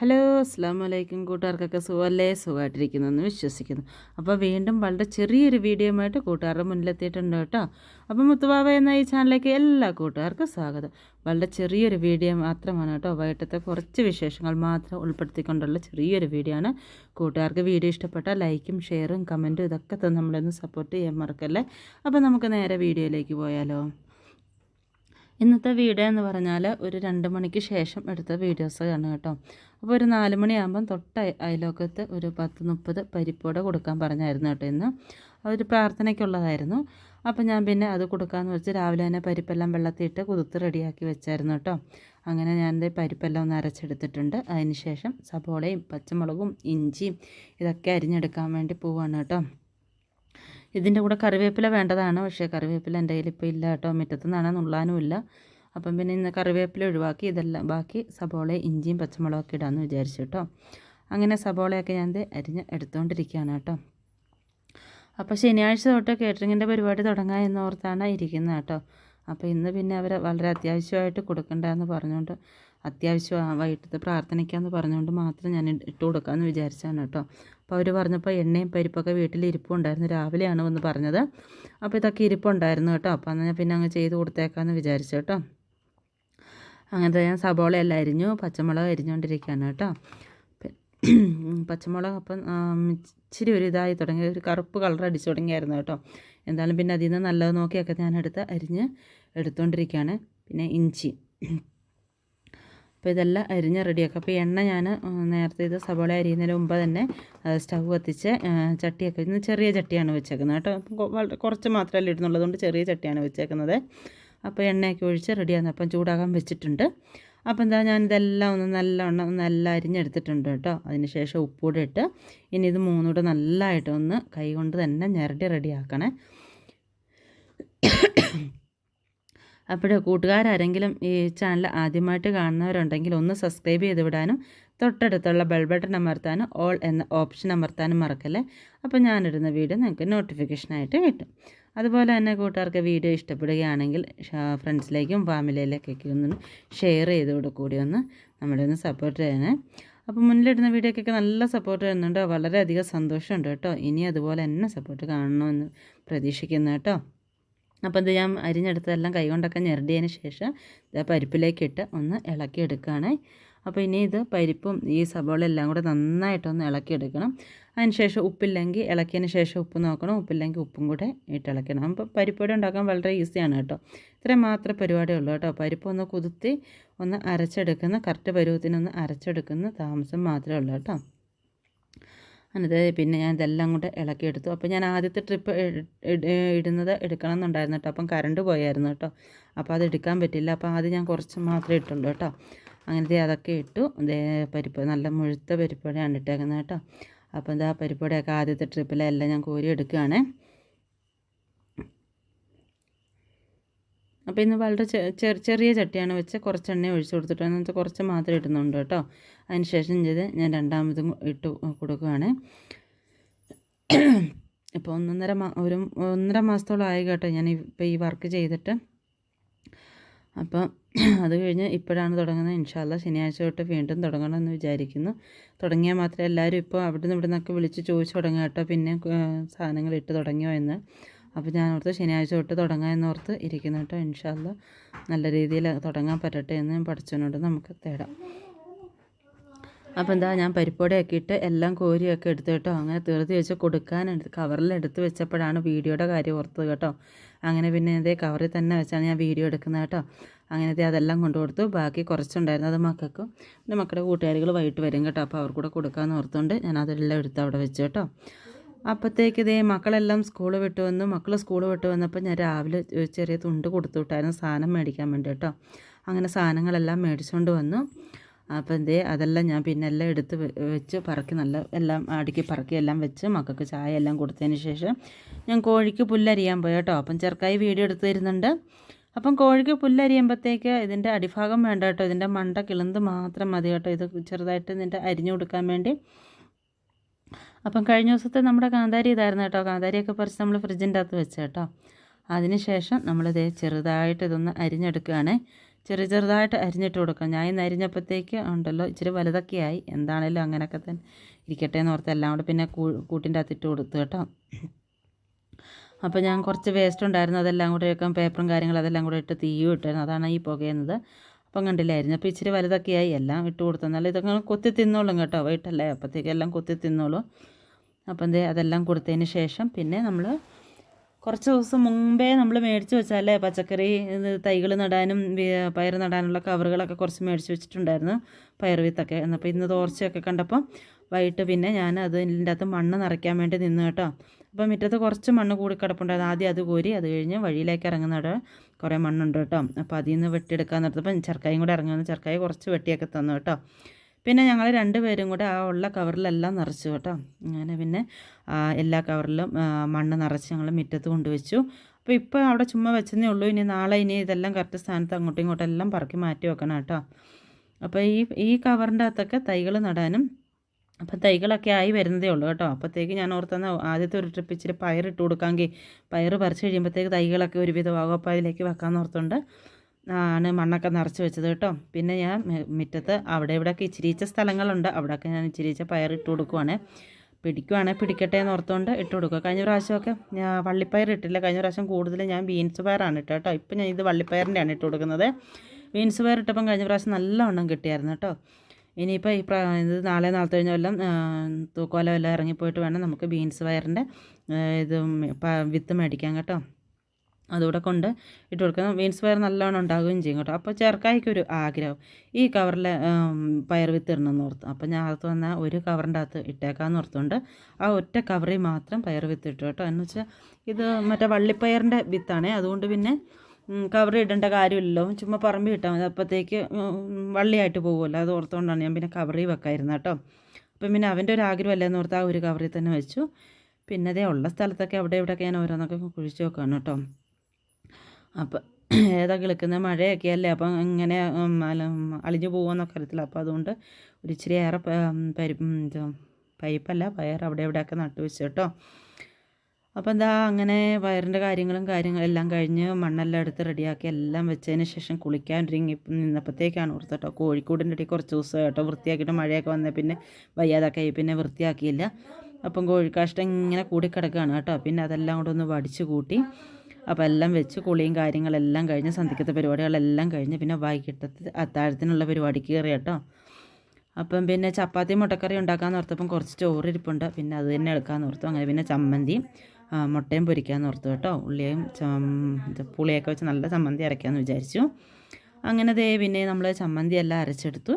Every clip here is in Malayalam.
ഹലോ അസ്സാം വലൈക്കും കൂട്ടുകാർക്കൊക്കെ സുഖമല്ലേ? സുഖമായിട്ടിരിക്കുന്നു എന്ന് വിശ്വസിക്കുന്നു. അപ്പോൾ വീണ്ടും വളരെ ചെറിയൊരു വീഡിയോയുമായിട്ട് കൂട്ടുകാരുടെ മുന്നിലെത്തിയിട്ടുണ്ട് കേട്ടോ. അപ്പോൾ മുത്തുബാബ എന്ന ഈ ചാനലിലേക്ക് എല്ലാ കൂട്ടുകാർക്കും സ്വാഗതം. വളരെ ചെറിയൊരു വീഡിയോ മാത്രമാണ് കേട്ടോ. വൈകിട്ടത്തെ കുറച്ച് വിശേഷങ്ങൾ മാത്രം ഉൾപ്പെടുത്തിക്കൊണ്ടുള്ള ചെറിയൊരു വീഡിയോ ആണ്. കൂട്ടുകാർക്ക് വീഡിയോ ഇഷ്ടപ്പെട്ട ലൈക്കും ഷെയറും കമന്റും ഇതൊക്കെ തന്നെ നമ്മളൊന്ന് സപ്പോർട്ട് ചെയ്യാൻ മറക്കല്ലേ? അപ്പോൾ നമുക്ക് നേരെ വീഡിയോയിലേക്ക് പോയാലോ. ഇന്നത്തെ വീഡിയോ എന്ന് പറഞ്ഞാൽ ഒരു രണ്ട് മണിക്ക് ശേഷം എടുത്ത വീഡിയോസ് ആണ് കേട്ടോ. അപ്പോൾ ഒരു നാല് മണിയാകുമ്പം തൊട്ട് അയലോക്കത്ത് ഒരു പത്ത് മുപ്പത് പരിപ്പോടെ കൊടുക്കാൻ പറഞ്ഞായിരുന്നു കേട്ടോ ഇന്ന്. അതൊരു പ്രാർത്ഥനയ്ക്കുള്ളതായിരുന്നു. അപ്പോൾ ഞാൻ പിന്നെ അത് കൊടുക്കാമെന്ന് വെച്ച് രാവിലെ തന്നെ പരിപ്പെല്ലാം വെള്ളത്തിയിട്ട് കുതിർത്ത് റെഡിയാക്കി വെച്ചായിരുന്നു കേട്ടോ. അങ്ങനെ ഞാൻ പരിപ്പെല്ലാം ഒന്ന് അരച്ചെടുത്തിട്ടുണ്ട്. അതിന് ശേഷം സബോളയും പച്ചമുളകും ഇഞ്ചിയും ഇതൊക്കെ അരിഞ്ഞെടുക്കാൻ വേണ്ടി പോവാണ് കേട്ടോ. ഇതിന്റെ കൂടെ കറിവേപ്പില വേണ്ടതാണ്. പക്ഷേ കറിവേപ്പില എന്റെ കയ്യിൽ ഇപ്പോൾ ഇല്ല കേട്ടോ. മുറ്റത്തു നിന്നാണ് നുള്ളാനും ഇല്ല. അപ്പം പിന്നെ ഇന്ന് കറിവേപ്പില ഒഴിവാക്കി. ഇതെല്ലാം ബാക്കി സബോള ഇഞ്ചിയും പച്ചമുളകൊക്കെ ഇടാമെന്ന് വിചാരിച്ചു കേട്ടോ. അങ്ങനെ സബോളയൊക്കെ ഞാൻ അരിഞ്ഞ് എടുത്തുകൊണ്ടിരിക്കുകയാണ് കേട്ടോ. അപ്പോൾ ശനിയാഴ്ച തൊട്ട് കേറ്ററിങ്ങിന്റെ പരിപാടി തുടങ്ങാം എന്നോർത്താണ് ഇരിക്കുന്നത് കേട്ടോ. അപ്പോൾ ഇന്ന് പിന്നെ അവർ വളരെ അത്യാവശ്യമായിട്ട് കൊടുക്കണ്ടെന്ന് പറഞ്ഞുകൊണ്ട് അത്യാവശ്യം വൈകിട്ടത്തെ പ്രാർത്ഥനയ്ക്കാന്ന് പറഞ്ഞുകൊണ്ട് മാത്രം ഞാൻ ഇട്ട് കൊടുക്കാമെന്ന് വിചാരിച്ചാണ് കേട്ടോ. അപ്പോൾ അവർ പറഞ്ഞപ്പോൾ എണ്ണയും പരിപ്പൊക്കെ വീട്ടിൽ ഇരിപ്പുണ്ടായിരുന്നു രാവിലെയാണ് വന്ന് പറഞ്ഞത്. അപ്പോൾ ഇതൊക്കെ ഇരിപ്പുണ്ടായിരുന്നു കേട്ടോ. അപ്പോൾ അന്ന് ഞാൻ പിന്നെ അങ്ങ് ചെയ്ത് കൊടുത്തേക്കാമെന്ന് വിചാരിച്ചു കേട്ടോ. അങ്ങനത്തെ ഞാൻ സബോളയെല്ലാം അരിഞ്ഞു. പച്ചമുളക് അരിഞ്ഞുകൊണ്ടിരിക്കുകയാണ് കേട്ടോ. പച്ചമുളക് അപ്പം ഇച്ചിരി ഒരു ഇതായി തുടങ്ങി. ഒരു കറുപ്പ് കളർ അടിച്ചു തുടങ്ങിയായിരുന്നു കേട്ടോ. എന്തായാലും പിന്നെ അതിൽ നിന്ന് നല്ലത് നോക്കിയൊക്കെ ഞാൻ എടുത്ത് അരിഞ്ഞ് എടുത്തുകൊണ്ടിരിക്കുകയാണ് പിന്നെ ഇഞ്ചി. അപ്പോൾ ഇതെല്ലാം അരിഞ്ഞ് റെഡിയാക്കുക അപ്പോൾ എണ്ണ ഞാൻ നേരത്തെ ഇത് സവോള അരിയുന്നതിന് മുമ്പ് തന്നെ സ്റ്റൗ കത്തിച്ച് ചട്ടിയൊക്കെ ഇന്ന് ചെറിയ ചട്ടിയാണ് വെച്ചേക്കുന്നത് കേട്ടോ. കുറച്ച് മാത്രമല്ല ഇടുന്നുള്ളതുകൊണ്ട് ചെറിയ ചട്ടിയാണ് വെച്ചേക്കുന്നത്. അപ്പോൾ എണ്ണയൊക്കെ ഒഴിച്ച് റെഡിയാകുന്നത് അപ്പം ചൂടാകാൻ വെച്ചിട്ടുണ്ട്. അപ്പോൾ എന്താ ഞാൻ ഇതെല്ലാം ഒന്ന് നല്ലവണ്ണം നല്ല അരിഞ്ഞെടുത്തിട്ടുണ്ട് കേട്ടോ. അതിന് ശേഷം ഉപ്പൂടെ ഇട്ട് ഇനി ഇത് മൂന്നൂടെ നല്ലതായിട്ട് ഒന്ന് കൈ കൊണ്ട് തന്നെ ഞരടി റെഡിയാക്കണേ. അപ്പോൾ കൂട്ടുകാരാരെങ്കിലും ഈ ചാനൽ ആദ്യമായിട്ട് കാണുന്നവരുണ്ടെങ്കിൽ ഒന്ന് സബ്സ്ക്രൈബ് ചെയ്ത് വിടാനും തൊട്ടടുത്തുള്ള ബെൽ ബട്ടൺ അമർത്താനും ഓൾ എന്ന ഓപ്ഷൻ അമർത്താനും മറക്കല്ലേ? അപ്പോൾ ഞാനിടുന്ന വീഡിയോ നിങ്ങൾക്ക് നോട്ടിഫിക്കേഷനായിട്ട് കിട്ടും. അതുപോലെ തന്നെ കൂട്ടുകാർക്ക് വീഡിയോ ഇഷ്ടപ്പെടുകയാണെങ്കിൽ ഫ്രണ്ട്സിലേക്കും ഫാമിലിയിലേക്കൊക്കെ ഒന്ന് ഷെയർ ചെയ്ത് കൂടി ഒന്ന് നമ്മളെ ഒന്ന് സപ്പോർട്ട് ചെയ്യണേ. അപ്പോൾ മുന്നിലിടുന്ന വീഡിയോക്കൊക്കെ നല്ല സപ്പോർട്ട് ചെയ്യുന്നുണ്ട് വളരെയധികം സന്തോഷമുണ്ട് കേട്ടോ. ഇനി അതുപോലെ തന്നെ സപ്പോർട്ട് കാണണമെന്ന് പ്രതീക്ഷിക്കുന്നു കേട്ടോ. അപ്പോൾ ഇത് ഞാൻ അരിഞ്ഞെടുത്തതെല്ലാം കൈകൊണ്ടൊക്കെ ഞെരടിയതിന് ശേഷം പരിപ്പിലേക്കിട്ട് ഒന്ന് ഇളക്കിയെടുക്കുകയാണ്. അപ്പോൾ ഇനി ഇത് പരിപ്പും ഈ സബോള എല്ലാം കൂടെ നന്നായിട്ടൊന്ന് ഇളക്കിയെടുക്കണം. അതിന് ശേഷം ഉപ്പില്ലെങ്കിൽ ഇളക്കിയതിന് ശേഷം ഉപ്പ് നോക്കണം. ഉപ്പില്ലെങ്കിൽ ഉപ്പും കൂടെ ഇട്ട് ഇളക്കണം. അപ്പോൾ പരിപ്പൊടി ഉണ്ടാക്കാൻ വളരെ ഈസിയാണ് കേട്ടോ. ഇത്രയും മാത്രമേ പരിപാടി ഉള്ളൂ കേട്ടോ. പരിപ്പ് ഒന്ന് കുതിർത്തി ഒന്ന് അരച്ചെടുക്കുന്ന കറക്റ്റ് പരുവത്തിനൊന്ന് അരച്ചെടുക്കുന്ന താമസം മാത്രമേ ഉള്ളൂ കേട്ടോ. എന്നിട്ട് പിന്നെ ഞാൻ ഇതെല്ലാം കൂടെ ഇളക്കിയെടുത്തു അപ്പോൾ ഞാൻ ആദ്യത്തെ ട്രിപ്പ് ഇടുന്നത് എടുക്കണം എന്നുണ്ടായിരുന്നു കേട്ടോ. അപ്പം കറണ്ട് പോയായിരുന്നു കേട്ടോ. അപ്പോൾ അത് എടുക്കാൻ പറ്റില്ല. അപ്പോൾ ആദ്യം ഞാൻ കുറച്ച് മാത്രമേ ഇട്ടുള്ളൂ കേട്ടോ. അങ്ങനത്തെ അതൊക്കെ ഇട്ടു. ഇതേ പരിപ്പ് നല്ല മുഴുത്ത പരിപ്പുവടയാണ് ഇട്ടേക്കുന്നത് കേട്ടോ. അപ്പോൾ എന്താ പരിപ്പുവടയൊക്കെ ആദ്യത്തെ ട്രിപ്പിലെല്ലാം ഞാൻ കോരി എടുക്കുകയാണേ. അപ്പോൾ ഇന്ന് വളരെ ചെറിയ ചട്ടിയാണ് വെച്ച് കുറച്ച് എണ്ണ ഒഴിച്ച് കൊടുത്തിട്ട് എന്നിട്ട് കുറച്ച് മാത്രം ഇടുന്നുണ്ട് കേട്ടോ. അതിന് ശേഷം ചെയ്ത് ഞാൻ രണ്ടാമതും ഇട്ട് കൊടുക്കുകയാണ്. ഇപ്പോൾ ഒന്നൊന്നര മാ ഒരു ഒന്നര മാസത്തോളം ആയി കേട്ടോ ഞാൻ ഇപ്പോൾ ഈ വർക്ക് ചെയ്തിട്ട്. അപ്പോൾ അത് കഴിഞ്ഞ് ഇപ്പോഴാണ് തുടങ്ങുന്നത്. ഇൻഷാല്ല ശനിയാഴ്ച തൊട്ട് വീണ്ടും തുടങ്ങണമെന്ന് വിചാരിക്കുന്നു. തുടങ്ങിയാൽ മാത്രമേ എല്ലാവരും ഇപ്പോൾ അവിടെ നിന്ന് ഇവിടെ നിന്നൊക്കെ വിളിച്ച് ചോദിച്ചു തുടങ്ങുക കേട്ടോ. പിന്നെ സാധനങ്ങൾ ഇട്ട് തുടങ്ങിയോ എന്ന്. അപ്പോൾ ഞാൻ ഓർത്ത് ശനിയാഴ്ച തൊട്ട് തുടങ്ങാം എന്നോർത്ത് ഇരിക്കുന്നു കേട്ടോ ഇൻഷാല്ല നല്ല രീതിയിൽ തുടങ്ങാൻ പറ്റട്ടെ എന്ന് ഞാൻ പഠിച്ചതിനോട് നമുക്ക് തേടാം. അപ്പോൾ എന്താ ഞാൻ പരിപ്പൊടി ഇട്ട് എല്ലാം കോരിയൊക്കെ എടുത്ത് കേട്ടോ അങ്ങനെ തീർത്തി വെച്ച് കൊടുക്കാൻ കവറിൽ എടുത്ത് വെച്ചപ്പോഴാണ് വീഡിയോയുടെ കാര്യം ഓർത്തത് കേട്ടോ. അങ്ങനെ പിന്നെ ഇതേ കവറിൽ തന്നെ വെച്ചാണ് ഞാൻ വീഡിയോ എടുക്കുന്നത് കേട്ടോ. അങ്ങനത്തെ അതെല്ലാം കൊണ്ടു കൊടുത്തു ബാക്കി കുറച്ചുണ്ടായിരുന്നു അത് മക്കൾക്കും. പിന്നെ മക്കളുടെ കൂട്ടുകാരികൾ വൈകിട്ട് വരും കേട്ടോ അപ്പോൾ അവർക്കൂടെ കൂടെ കൊടുക്കാമെന്ന് ഓർത്തുകൊണ്ട് ഞാൻ അതെല്ലാം എടുത്ത് അവിടെ വെച്ചു കേട്ടോ. അപ്പോഴത്തേക്ക് ഇതേ മക്കളെല്ലാം സ്കൂൾ വിട്ട് വന്നു. മക്കൾ സ്കൂൾ വിട്ട് വന്നപ്പോൾ ഞാൻ രാവിലെ ചെറിയ തുണ്ട് കൊടുത്തു വിട്ടായിരുന്നു. സാധനം മേടിക്കാൻ വേണ്ടി കേട്ടോ. അങ്ങനെ സാധനങ്ങളെല്ലാം മേടിച്ചുകൊണ്ട് വന്നു. അപ്പോൾ എന്തേ അതെല്ലാം ഞാൻ പിന്നെ എല്ലാം എടുത്ത് വെച്ച് പറക്കി നല്ല എല്ലാം അടുക്കി പറക്കി എല്ലാം വെച്ച് മക്കൾക്ക് ചായ എല്ലാം കൊടുത്തതിന് ശേഷം ഞാൻ കോഴിക്ക് പുല്ലരിയാൻ പോയി കേട്ടോ. അപ്പം ചെറുക്കായി വീഡിയോ എടുത്ത് തരുന്നുണ്ട്. അപ്പം കോഴിക്ക് പുല്ലരിയുമ്പോഴത്തേക്ക് ഇതിന്റെ അടിഭാഗം വേണ്ട കേട്ടോ. ഇതിന്റെ മണ്ട കിളുന്ത് മാത്രം മതി കേട്ടോ. ഇത് ചെറുതായിട്ട് ഇതിന്റെ അരിഞ്ഞു കൊടുക്കാൻ വേണ്ടി. അപ്പം കഴിഞ്ഞ ദിവസത്തെ നമ്മുടെ കാന്താരി ഇതായിരുന്നു കേട്ടോ. കാന്താരിയൊക്കെ പറിച്ച് നമ്മൾ ഫ്രിഡ്ജിന്റെ അകത്ത് വെച്ച കേട്ടോ. അതിന് ശേഷം നമ്മളിത് ചെറുതായിട്ട് ഇതൊന്ന് അരിഞ്ഞെടുക്കുകയാണ്. ചെറിയ ചെറുതായിട്ട് അരിഞ്ഞിട്ട് കൊടുക്കാം. ഞാൻ ഇന്ന് അരിഞ്ഞപ്പോഴത്തേക്ക് ഉണ്ടല്ലോ ഇച്ചിരി വലുതൊക്കെ ആയി എന്താണേലും അങ്ങനെയൊക്കെ തന്നെ ഇരിക്കട്ടെ എന്ന് ഓർത്ത് എല്ലാം കൂടെ പിന്നെ കൂട്ടിന്റെ അകത്തിട്ട് കൊടുത്തു കേട്ടോ. അപ്പോൾ ഞാൻ കുറച്ച് വേസ്റ്റ് ഉണ്ടായിരുന്നു. അതെല്ലാം കൂടെ പേപ്പറും കാര്യങ്ങളും അതെല്ലാം കൂടെ ഇട്ട് തീയും ഇട്ടായിരുന്നു അതാണ് ഈ പുകയുന്നത്. അപ്പം കണ്ടില്ലായിരുന്നു. അപ്പോൾ ഇച്ചിരി വലുതൊക്കെ ആയി എല്ലാം ഇട്ട് കൊടുത്തു. ഇതൊക്കെ കൊത്തി തിന്നോളും കേട്ടോ. വൈകിട്ടല്ലേ? അപ്പോഴത്തേക്ക് എല്ലാം കൊത്തി തിന്നോളും. അപ്പം എന്തേ അതെല്ലാം കൊടുത്തതിന് ശേഷം പിന്നെ നമ്മൾ കുറച്ച് ദിവസം മുമ്പേ നമ്മൾ മേടിച്ച് വെച്ചാലേ പച്ചക്കറി തൈകൾ നടാനും പയർ നടാനുള്ള കവറുകളൊക്കെ കുറച്ച് മേടിച്ച് വെച്ചിട്ടുണ്ടായിരുന്നു. പയർ വിത്തൊക്കെ. എന്നപ്പോൾ ഇന്ന് തോർച്ചയൊക്കെ കണ്ടപ്പം വൈകിട്ട് പിന്നെ ഞാൻ അതിന്റെ അകത്ത് മണ്ണ് നിറയ്ക്കാൻ വേണ്ടി നിന്നു കേട്ടോ. അപ്പോൾ മുറ്റത്ത് കുറച്ച് മണ്ണ് കൂടി കിടപ്പുണ്ടായിരുന്നു ആദ്യം അത് കോരി അത് കഴിഞ്ഞ് വഴിയിലേക്ക് ഇറങ്ങുന്നിട കുറേ മണ്ണുണ്ട് കേട്ടോ. അപ്പോൾ അതിൽ നിന്ന് വെട്ടിയെടുക്കാൻ നിർത്തപ്പം ചെറുക്കായും കൂടെ ഇറങ്ങി വന്ന്. ചെറുക്കായി കുറച്ച് വെട്ടിയൊക്കെ തന്നു കേട്ടോ. പിന്നെ ഞങ്ങൾ രണ്ടുപേരും കൂടെ ആ ഉള്ള കവറിലെല്ലാം നിറച്ചു കേട്ടോ. അങ്ങനെ പിന്നെ എല്ലാ കവറിലും മണ്ണ് നിറച്ച് ഞങ്ങൾ മുറ്റത്ത് കൊണ്ടുവച്ചു. അപ്പോൾ ഇപ്പോൾ അവിടെ ചുമ്മാ വെച്ചതേ ഉള്ളൂ. ഇനി നാളെ ഇനി ഇതെല്ലാം കറക്റ്റ് സ്ഥാനത്ത് അങ്ങോട്ടും ഇങ്ങോട്ടും എല്ലാം പറക്കി മാറ്റി വെക്കണം കേട്ടോ. അപ്പോൾ ഈ ഈ കവറിന്റെ അകത്തൊക്കെ തൈകൾ നടാനും അപ്പോൾ തൈകളൊക്കെ ആയി വരുന്നതേ ഉള്ളൂ കേട്ടോ. അപ്പോഴത്തേക്ക് ഞാൻ ഓർത്തുന്ന ആദ്യത്തെ ഒരു ട്രിപ്പ് ഇച്ചിരി പയറിട്ട് കൊടുക്കാമെങ്കിൽ പയർ പറിച്ച് കഴിയുമ്പോഴത്തേക്ക് തൈകളൊക്കെ ഒരുവിധം അപ്പോൾ അതിലേക്ക് വെക്കാമെന്ന് ഓർത്തുകൊണ്ട് ആണ് മണ്ണൊക്കെ നിറച്ച് വെച്ചത് കേട്ടോ. പിന്നെ ഞാൻ മുറ്റത്ത് അവിടെ ഇവിടെയൊക്കെ ഇച്ചിരിച്ച സ്ഥലങ്ങളുണ്ട്. അവിടെയൊക്കെ ഞാൻ ഇച്ചിരിച്ച പയർ ഇട്ട് കൊടുക്കുവാണ്. പിടിക്കുവാണെങ്കിൽ പിടിക്കട്ടെ എന്ന് ഓർത്തുകൊണ്ട് ഇട്ട് കൊടുക്കുക. കഴിഞ്ഞ പ്രാവശ്യമൊക്കെ ഞാൻ വള്ളിപ്പയർ ഇട്ടില്ല. കഴിഞ്ഞ പ്രാവശ്യം കൂടുതൽ ഞാൻ ബീൻസ് പയറാണ് ഇട്ട് കേട്ടോ. ഇപ്പം ഞാൻ ഇത് വള്ളിപ്പയറിന്റെയാണ് ഇട്ട് കൊടുക്കുന്നത്. ബീൻസ് പയർ ഇട്ടപ്പം കഴിഞ്ഞ പ്രാവശ്യം നല്ലവണ്ണം കിട്ടിയായിരുന്നു കേട്ടോ. ഇനിയിപ്പോൾ ഈ ഇത് നാളെ നാളത്തെ കഴിഞ്ഞ വല്ലതും തൂക്കോല വല്ലതും ഇറങ്ങിപ്പോയിട്ട് വേണം നമുക്ക് ബീൻസ് വയറിന്റെ ഇത് വിത്ത് മേടിക്കാൻ കേട്ടോ. അതുകൂടെ കൊണ്ട് ഇട്ട് കൊടുക്കണം. ബീൻസ് പയർ നല്ലോണം ഉണ്ടാകുകയും ചെയ്യും കേട്ടോ. അപ്പോൾ ചെറുക്കായ്ക്കൊരു ആഗ്രഹം. ഈ കവറിൽ പയർ വിത്ത് ഇടണമെന്ന് ഓർത്തു. അപ്പോൾ ഞാൻ അകത്ത് വന്നാൽ ഒരു കവറിന്റെ അകത്ത് ഇട്ടേക്കാമെന്ന് ഓർത്തുകൊണ്ട് ആ ഒറ്റ കവറിൽ മാത്രം പയർ വിത്ത് ഇട്ടു കേട്ടോ. എന്ന് വെച്ചാൽ ഇത് മറ്റേ വള്ളിപ്പയറിന്റെ വിത്താണേ. അതുകൊണ്ട് പിന്നെ കവർ ഇടേണ്ട കാര്യമില്ലല്ലോ. ചുമ്മാ പറമ്പ് ഇട്ടാൽ മതി. അപ്പോഴത്തേക്ക് വള്ളിയായിട്ട് പോകുമല്ലോ അത് ഓർത്തുകൊണ്ടാണ് ഞാൻ പിന്നെ കവറിൽ വെക്കായിരുന്നു കേട്ടോ. അപ്പം പിന്നെ അവന്റെ ഒരു ആഗ്രഹമല്ലേ എന്ന് ഓർത്ത് ആ ഒരു കവറിൽ തന്നെ വെച്ചു. പിന്നെ അതേ ഉള്ള സ്ഥലത്തൊക്കെ അവിടെ ഇവിടെയൊക്കെ ഞാൻ ഓരോന്നൊക്കെ കുഴിച്ച് വെക്കുകയാണ് കേട്ടോ. അപ്പം ഏതാ കിളിക്കുന്നത് മഴയൊക്കെ അല്ലേ അപ്പം ഇങ്ങനെ അളിഞ്ഞു പോകുമെന്നൊക്കെ അറിയത്തില്ല. അപ്പോൾ അതുകൊണ്ട് ഒരു ഇച്ചിരി ഏറെ പരി പൈപ്പല്ല പയർ അവിടെ ഇവിടെയൊക്കെ നട്ടു വെച്ചു കേട്ടോ. അപ്പോൾ എന്താ അങ്ങനെ വയറിന്റെ കാര്യങ്ങളും കാര്യങ്ങളും എല്ലാം കഴിഞ്ഞ് മണ്ണെല്ലാം എടുത്ത് റെഡിയാക്കി എല്ലാം വെച്ചതിന് ശേഷം കുളിക്കാൻ ഒരുങ്ങി നിന്നപ്പോഴത്തേക്കാണ് ഓർത്ത് കേട്ടോ. കോഴിക്കോടിന്റെ ഇടയിൽ കുറച്ച് ദിവസം കേട്ടോ. വൃത്തിയാക്കിയിട്ട് മഴയൊക്കെ വന്നേ പിന്നെ വയ്യാതൊക്കെ ആയി പിന്നെ വൃത്തിയാക്കിയില്ല. അപ്പം കോഴിക്കാഷ്ടം ഇങ്ങനെ കൂടി കൂടിക്കിടക്കുകയാണ് കേട്ടോ. പിന്നെ അതെല്ലാം കൂടെ ഒന്ന് വടിച്ച് കൂട്ടി അപ്പോൾ എല്ലാം വെച്ച് കുളിയും കാര്യങ്ങളെല്ലാം കഴിഞ്ഞ് സന്ധിക്കത്തെ പരിപാടികളെല്ലാം കഴിഞ്ഞ് പിന്നെ വൈകിട്ടത്തെ അത്താഴത്തിനുള്ള പരിപാടിക്ക് കയറി കേട്ടോ. അപ്പം പിന്നെ ചപ്പാത്തി മുട്ടക്കറി ഉണ്ടാക്കാമെന്ന് ഓർത്തപ്പം കുറച്ച് ചോറ് ഇരിപ്പുണ്ട്. പിന്നെ അത് തന്നെ എടുക്കാമെന്ന് ഓർത്തു. അങ്ങനെ പിന്നെ ചമ്മന്തിയും മുട്ടയും പൊരിക്കാമെന്ന് ഓർത്തു കേട്ടോ. ഉള്ളിയും പുളിയൊക്കെ വെച്ച് നല്ല ചമ്മന്തി അരയ്ക്കാമെന്ന് വിചാരിച്ചു. അങ്ങനെ ദേ പിന്നെ നമ്മൾ ചമ്മന്തി എല്ലാം അരച്ചെടുത്തു.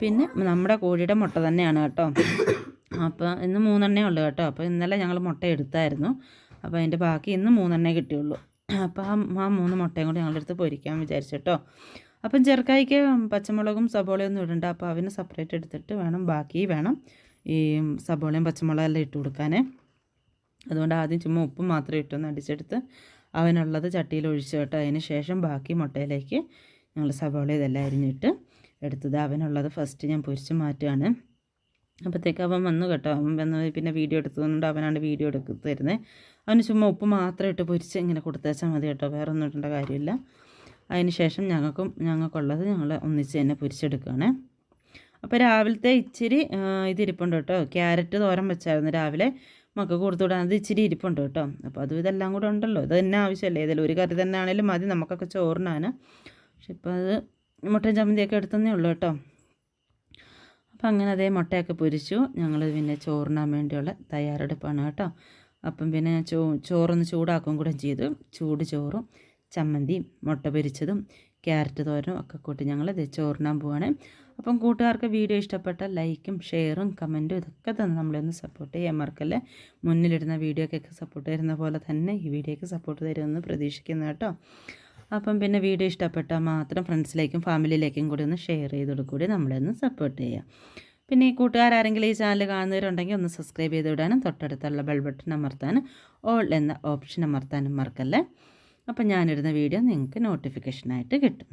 പിന്നെ നമ്മുടെ കോഴിയുടെ മുട്ട തന്നെയാണ് കേട്ടോ. അപ്പോൾ ഇന്ന് മൂന്നെണ്ണേ ഉള്ളൂ കേട്ടോ. അപ്പോൾ ഇന്നലെ ഞങ്ങൾ മുട്ട എടുത്തായിരുന്നു. അപ്പോൾ അതിന്റെ ബാക്കി ഇന്ന് മൂന്നെണ്ണേ കിട്ടിയുള്ളൂ. അപ്പോൾ ആ ആ മൂന്ന് മുട്ടയും കൂടി ഞങ്ങളുടെ അടുത്ത് പൊരിക്കാൻ വിചാരിച്ചു കേട്ടോ. അപ്പം ചെറുക്കായ്ക്ക് പച്ചമുളകും സബോളയും ഒന്നും ഇടണ്ട. അപ്പോൾ അവന് സെപ്പറേറ്റ് എടുത്തിട്ട് വേണം. ബാക്കി വേണം ഈ സബോളയും പച്ചമുളകും എല്ലാം ഇട്ട് കൊടുക്കാൻ അതുകൊണ്ട് ആദ്യം ചുമ്മാ ഉപ്പ് മാത്രം ഇട്ടൊന്ന് അടിച്ചെടുത്ത് അവനുള്ളത് ചട്ടിയിൽ ഒഴിച്ചു കേട്ടോ. അതിന് ശേഷം ബാക്കി മുട്ടയിലേക്ക് ഞങ്ങൾ സവാള ഇതെല്ലാം അരിഞ്ഞിട്ട് എടുത്തത്. അവനുള്ളത് ഫസ്റ്റ് ഞാൻ പൊരിച്ച് മാറ്റുകയാണ് അപ്പോഴത്തേക്ക് അവൻ വന്നു കേട്ടോ. അവൻ വന്ന് പിന്നെ വീഡിയോ എടുത്തതുകൊണ്ട് അവനാണ് വീഡിയോ എടുത്ത് തരുന്നത് അവന് ചുമ്മാ ഉപ്പ് മാത്രം ഇട്ട് പൊരിച്ച് ഇങ്ങനെ കൊടുത്തേച്ചാൽ മതി കേട്ടോ. വേറെ ഒന്നും ഇടേണ്ട കാര്യമില്ല. അതിന് ശേഷം ഞങ്ങൾക്കും ഞങ്ങൾക്കുള്ളത് ഞങ്ങൾ ഒന്നിച്ച് തന്നെ പൊരിച്ചെടുക്കുകയാണ്. അപ്പോൾ രാവിലത്തെ ഇച്ചിരി ഇതിരിപ്പുണ്ട് കേട്ടോ. ക്യാരറ്റ് തോരൻ വെച്ചായിരുന്നു രാവിലെ. മക്കൾക്ക് കൊടുത്തു വിടാൻ അത് ഇച്ചിരി ഇരിപ്പുണ്ട് കേട്ടോ. അപ്പോൾ അതും ഇതെല്ലാം കൂടെ ഉണ്ടല്ലോ. ഇത് തന്നെ ആവശ്യമല്ല? ഏതെങ്കിലും ഒരു കറി തന്നെ ആണെങ്കിലും മതി. നമുക്കൊക്കെ ചോറിനാണ്. പക്ഷെ ഇപ്പോൾ അത് മുട്ട ചമ്മന്തിയൊക്കെ എടുത്തന്നേ ഉള്ളൂ കേട്ടോ. അപ്പം അങ്ങനെ അതേ മുട്ടയൊക്കെ പൊരിച്ചു. ഞങ്ങൾ പിന്നെ ചോറിനാൻ വേണ്ടിയുള്ള തയ്യാറെടുപ്പാണ് കേട്ടോ. അപ്പം പിന്നെ ഞാൻ ചോ ചോറൊന്ന് ചൂടാക്കുകയും കൂടെ ചെയ്തു. ചൂട് ചോറും ചമ്മന്തിയും മുട്ട പൊരിച്ചതും ക്യാരറ്റ് തോരനും ഒക്കെ കൂട്ടി ഞങ്ങൾ ചോറിനാൻ പോവാണ്. അപ്പം കൂട്ടുകാർക്ക് വീഡിയോ ഇഷ്ടപ്പെട്ട ലൈക്കും ഷെയറും കമന്റും ഇതൊക്കെ തന്നെ നമ്മളൊന്ന് സപ്പോർട്ട് ചെയ്യാൻ മറക്കല്ലേ? മുന്നിലിടുന്ന വീഡിയോക്കൊക്കെ സപ്പോർട്ട് തരുന്ന പോലെ തന്നെ ഈ വീഡിയോയ്ക്ക് സപ്പോർട്ട് തരുമെന്ന് പ്രതീക്ഷിക്കുന്നു കേട്ടോ. അപ്പം പിന്നെ വീഡിയോ ഇഷ്ടപ്പെട്ടാൽ മാത്രം ഫ്രണ്ട്സിലേക്കും ഫാമിലിയിലേക്കും കൂടി ഒന്ന് ഷെയർ ചെയ്തോട് കൂടി നമ്മളൊന്ന് സപ്പോർട്ട് ചെയ്യാം. പിന്നെ ഈ കൂട്ടുകാരെങ്കിലും ഈ ചാനൽ കാണുന്നവരുണ്ടെങ്കിൽ ഒന്ന് സബ്സ്ക്രൈബ് ചെയ്ത് വിടാനും തൊട്ടടുത്തുള്ള ബെൽ ബട്ടൺ അമർത്താനും ഓൾ എന്ന ഓപ്ഷൻ അമർത്താനും മറക്കല്ലേ? അപ്പം ഞാനിടുന്ന വീഡിയോ നിങ്ങൾക്ക് നോട്ടിഫിക്കേഷനായിട്ട് കിട്ടും.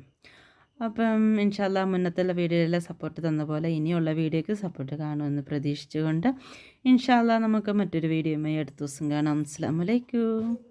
അപ്പം ഇൻഷാല്ല മുന്നത്തുള്ള വീഡിയോയിലെ സപ്പോർട്ട് തന്ന പോലെ ഇനിയുള്ള വീഡിയോയ്ക്ക് സപ്പോർട്ട് കാണുമെന്ന് പ്രതീക്ഷിച്ചുകൊണ്ട് ഇൻഷാല്ല നമുക്ക് മറ്റൊരു വീഡിയോയുമായി അടുത്ത ദിവസം കാണാം. അസ്സാം വലൈക്കും